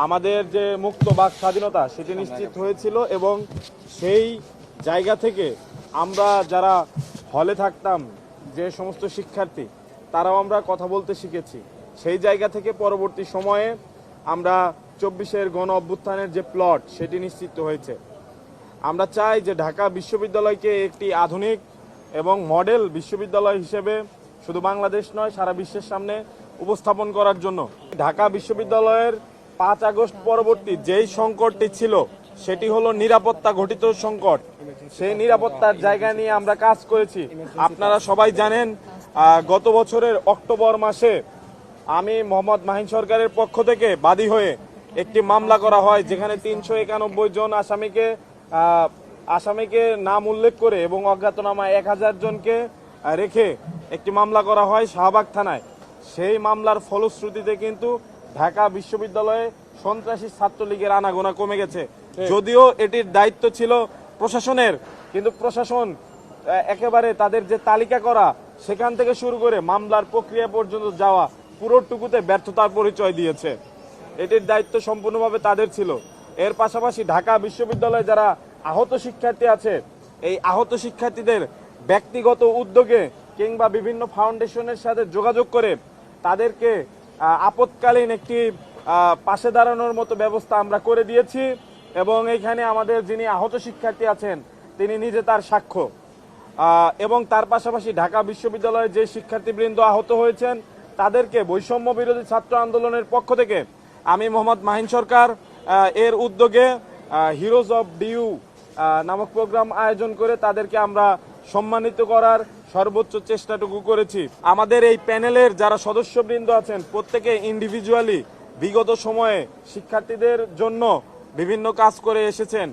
আমাদের যে মুক্ত বাক স্বাধীনতা সেটি নিশ্চিত হয়েছিল এবং সেই জায়গা থেকে আমরা যারা হলে থাকতাম যে সমস্ত শিক্ষার্থী, তারাও আমরা কথা বলতে শিখেছি। সেই জায়গা থেকে পরবর্তী সময়ে আমরা চব্বিশের গণ অভ্যুত্থানের যে প্লট, সেটি নিশ্চিত হয়েছে। আমরা চাই যে ঢাকা বিশ্ববিদ্যালয়কে একটি আধুনিক এবং মডেল বিশ্ববিদ্যালয় হিসেবে শুধু বাংলাদেশ নয়, সারা বিশ্বের সামনে উপস্থাপন করার জন্য। ঢাকা বিশ্ববিদ্যালয়ের পাঁচ আগস্ট পরবর্তী যেই সংকটটি ছিল, সেটি হলো নিরাপত্তা ঘটিত সংকট। সেই নিরাপত্তার জায়গা নিয়ে আমরা কাজ করেছি। আপনারা সবাই জানেন গত বছরের অক্টোবর মাসে আমি মোহাম্মদ মাহিন সরকারের পক্ষ থেকে বাদী হয়ে একটি মামলা করা হয়, যেখানে তিনশো একানব্বই জন আসামিকে আসামিকে নাম উল্লেখ করে এবং অজ্ঞাতনামা এক হাজার জনকে রেখে একটি মামলা করা হয় শাহবাগ থানায়। সেই মামলার ফলশ্রুতিতে কিন্তু ঢাকা বিশ্ববিদ্যালয়ে সন্ত্রাসী ছাত্রলীগের আনাগোনা কমে গেছে। যদিও এটির দায়িত্ব ছিল প্রশাসনের কিন্তু প্রশাসন একেবারে তাদের যে তালিকা করা সেখান থেকে শুরু করে মামলার প্রক্রিয়া পর্যন্ত যাওয়া পুরোটুকুতে ব্যর্থতার পরিচয় দিয়েছে। এটির দায়িত্ব সম্পূর্ণভাবে তাদের ছিল। এর পাশাপাশি ঢাকা বিশ্ববিদ্যালয়ে যারা আহত শিক্ষার্থী আছে এই আহত শিক্ষার্থীদের ব্যক্তিগত উদ্যোগে কিংবা বিভিন্ন ফাউন্ডেশনের সাথে যোগাযোগ করে তাদেরকে আহ, আপৎকালীন একটি পাশে দাঁড়ানোর মতো ব্যবস্থা আমরা করে দিয়েছি এবং এখানে আমাদের যিনি আহত শিক্ষার্থী আছেন তিনি নিজে তার সাক্ষ্য। এবং তার পাশাপাশি ঢাকা বিশ্ববিদ্যালয়ে যে শিক্ষার্থীবৃন্দ আহত হয়েছেন তাদেরকে বৈষম্য বিরোধী ছাত্র আন্দোলনের পক্ষ থেকে আমি মোহাম্মদ মাহিন সরকার এর উদ্যোগে হিরোজ অফ ডিউ নামক প্রোগ্রাম আয়োজন করে তাদেরকে আমরা সম্মানিত করার সর্বোচ্চ চেষ্টাটুকু করেছি। আমাদের এই প্যানেলের যারা সদস্যবৃন্দ আছেন, প্রত্যেকে ইন্ডিভিজুয়ালি বিগত সময়ে শিক্ষার্থীদের জন্য বিভিন্ন কাজ করে এসেছেন।